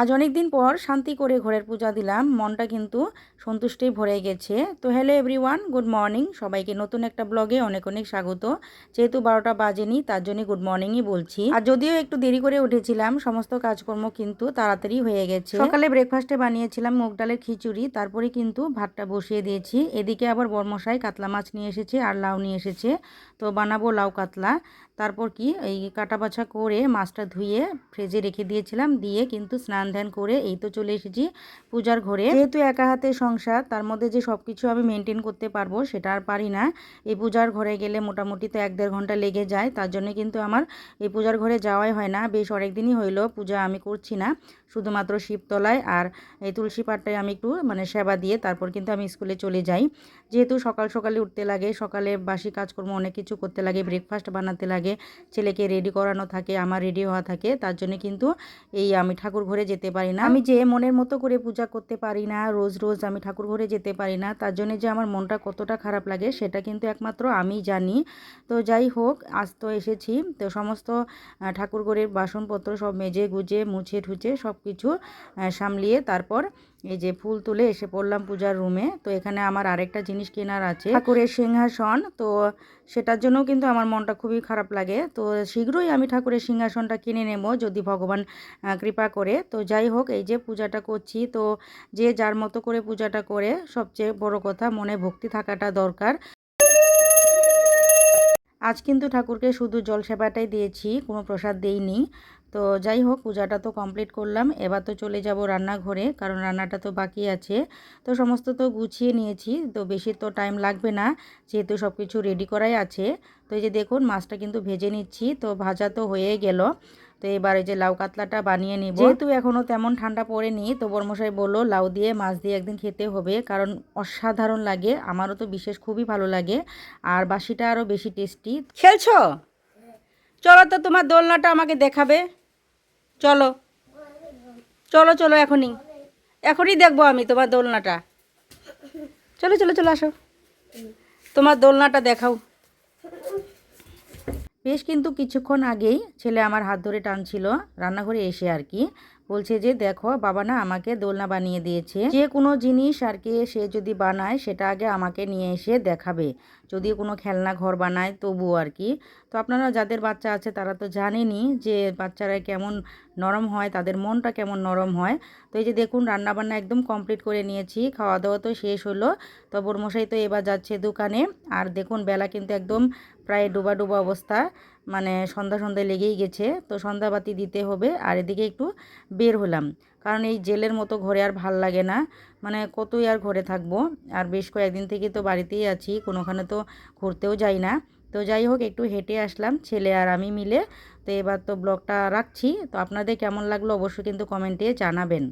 আজ অনেক দিন পর শান্তি করে ঘরের পূজা দিলাম। মনটা কিন্তু সন্তুষ্টি ভরে গেছে। তো হ্যালো এভরিওয়ান গুড মর্নিং সবাইকে নতুন একটা ব্লগে অনেক অনেক স্বাগত। যেহেতু বারোটা বাজেনি, তার জন্যই গুড মর্নিংই বলছি। আর যদিও একটু দেরি করে উঠেছিলাম, সমস্ত কাজকর্ম কিন্তু তাড়াতাড়ি হয়ে গেছে। সকালে ব্রেকফাস্টে বানিয়েছিলাম মুগ ডালের খিচুড়ি, তারপরে কিন্তু ভাতটা বসিয়ে দিয়েছি। এদিকে আবার বর্মশাই কাতলা মাছ নিয়ে এসেছে আর লাউ নিয়ে এসেছে। তো বানাবো লাউ কাতলা। তারপর কি, এই কাটা বাছা করে মাছটা ধুয়ে ফ্রিজে রেখে দিয়েছিলাম। দিয়ে কিন্তু স্নান ধ্যান করে এই তো চলে এসেছি পূজার ঘরে। যেহেতু একা হাতে সংসার, তার মধ্যে যে সব কিছু আমি মেনটেন করতে পারব সেটা আর পারি না। এই পূজার ঘরে গেলে মোটামুটি তো এক দেড় ঘণ্টা লেগে যায়, তার জন্য কিন্তু আমার এই পূজার ঘরে যাওয়াই হয় না। বেশ অনেক দিনই হইল পূজা আমি করছি না, শুধুমাত্র শিবতলায় আর এই তুলসী পাটটায় আমি একটু মানে সেবা দিয়ে তারপর কিন্তু আমি স্কুলে চলে যাই। যেহেতু সকাল সকালে উঠতে লাগে, সকালে বাসি কাজকর্ম অনেক কিছু করতে লাগে ব্রেকফাস্ট বানাতে লাগে, ছেলেকে রেডি করানো থাকে, আমার রেডি হওয়া থাকে, তার জন্য কিন্তু এই আমি ঠাকুর ঘরে যেতে পারি না। আমি যে মনের মতো করে পূজা করতে পারি না, রোজ রোজ আমি ঠাকুর ঘরে যেতে পারি না, তার জন্য যে আমার মনটা কতটা খারাপ লাগে সেটা কিন্তু একমাত্র আমি জানি। তো যাই হোক, আজ তো এসেছি। তো সমস্ত ঠাকুর ঘরের বাসনপত্র সব মেজে গুজে মুছে ঠুচে সব কিছু সামলিয়ে তারপর এই যে ফুল তুলে এসে পড়লাম পূজার রুমে। তো এখানে আমার আরেকটা জিনিস কেনার আছে। ঠাকুরের সিংহাসন। তো সেটার জন্যও কিন্তু আমার মনটা খুবই খারাপ লাগে। তো শীঘ্রই আমি ঠাকুরের সিংহাসনটা কিনে নেব যদি ভগবান কৃপা করে। তো যাই হোক, এই যে পূজাটা করছি। তো যে যার মতো করে পূজাটা করে, সবচেয়ে বড় কথা মনে ভক্তি থাকাটা দরকার। আজ কিন্তু ঠাকুরকে শুধু জল সেবাটাই দিয়েছি, কোনো প্রসাদ দেইনি। তো যাই হোক, পূজাটা তো কমপ্লিট করলাম। এবার তো চলে যাব রান্নাঘরে, কারণ রান্নাটা তো বাকি আছে। তো সমস্ত তো গুছিয়ে নিয়েছি, তো বেশি তো টাইম লাগবে না, যেহেতু সব কিছু রেডি করাই আছে। তো এই যে দেখুন, মাছটা কিন্তু ভেজে নিচ্ছি, তো ভাজা তো হয়ে গেল। তো এবারে যে লাউ কাতলাটা বানিয়ে নিব। যেহেতু এখনও তেমন ঠান্ডা পড়েনি তো বর্মশাই বলল লাউ দিয়ে মাছ দিয়ে একদিন খেতে হবে কারণ অসাধারণ লাগে আমারও তো বিশেষ খুবই ভালো লাগে আর বাসিটা আরও বেশি টেস্টি। খেলছো? চলো তো তোমার দোলনাটা আমাকে দেখাবে। চলো। চলো চলো এখনই। এখনই দেখব আমি তোমার দোলনাটা। চলো চলো চলো আসো। তোমার দোলনাটা দেখাও। বেশ কিন্তু কিছুক্ষণ আগেই ছেলে আমার হাত ধরে টানছিল রান্নাঘরে এসে আর কি। বলছে যে, দেখো, বাবা না আমাকে দোলনা বানিয়ে দিয়েছে। যে কোনো জিনিস আর কি সে যদি বানায়, সেটা আগে আমাকে নিয়ে এসে দেখাবে। যদি কোনো খেলনা ঘর বানায় তবু আর কি। তো আপনারা যাদের বাচ্চা আছে, তারা তো জানেনই যে, বাচ্চারা কেমন নরম হয়, তাদের মনটা কেমন নরম হয়। তো এই যে দেখুন, রান্নাবান্না একদম কমপ্লিট করে নিয়েছি। খাওয়া দাওয়া তো শেষ হলো। তো বর্মশাই তো এবার যাচ্ছে দোকানে। আর দেখুন, বেলা কিন্তু একদম প্রায় ডোবা ডোবা অবস্থা। মানে সন্ধ্যা সন্ধ্যায় লেগেই গেছে, তো সন্ধ্যাবাতি দিতে হবে। আর এদিকে একটু বের হলাম। কারণ এই জেলের মতো ঘরে আর ভালো লাগে না। মানে কতই আর ঘরে থাকব? আর বেশ কয়েকদিন থেকে তো বাড়িতেই আছি, কোনোখানে তো ঘুরতেও যাই না। তো যাই হোক, একটু হেঁটে আসলাম, ছেলে আর আমি মিলে। তো এবার তো ব্লগটা রাখছি। তো আপনাদের কেমন লাগল অবশ্যই কিন্তু কমেন্টে জানাবেন।